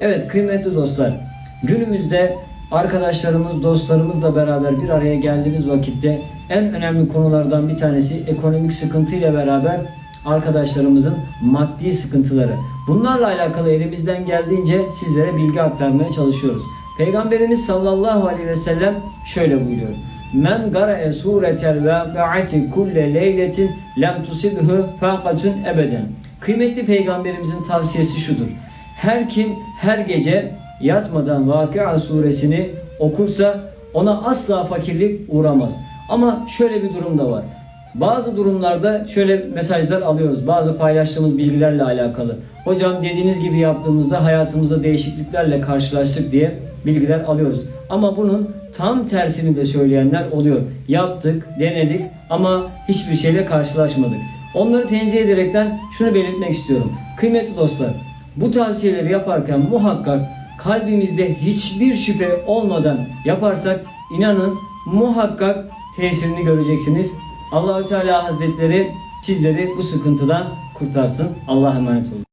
Evet kıymetli dostlar, günümüzde arkadaşlarımız, dostlarımızla beraber bir araya geldiğimiz vakitte en önemli konulardan bir tanesi ekonomik sıkıntı ile beraber arkadaşlarımızın maddi sıkıntıları. Bunlarla alakalı elimizden geldiğince sizlere bilgi aktarmaya çalışıyoruz. Peygamberimiz sallallahu aleyhi ve sellem şöyle buyuruyor. Men gara'e suretel vaqi'ati kulle leyletin lem tusibhu faqatun ebeden. Kıymetli peygamberimizin tavsiyesi şudur. Her kim her gece yatmadan Vakıa suresini okursa ona asla fakirlik uğramaz. Ama şöyle bir durum da var. Bazı durumlarda şöyle mesajlar alıyoruz. Bazı paylaştığımız bilgilerle alakalı. Hocam dediğiniz gibi yaptığımızda hayatımızda değişikliklerle karşılaştık diye bilgiler alıyoruz. Ama bunun tam tersini de söyleyenler oluyor. Yaptık, denedik ama hiçbir şeyle karşılaşmadık. Onları tenzih ederekten şunu belirtmek istiyorum. Kıymetli dostlar, bu tavsiyeleri yaparken muhakkak kalbimizde hiçbir şüphe olmadan yaparsak inanın muhakkak tesirini göreceksiniz. Allahü Teala Hazretleri sizleri bu sıkıntıdan kurtarsın. Allah'a emanet olun.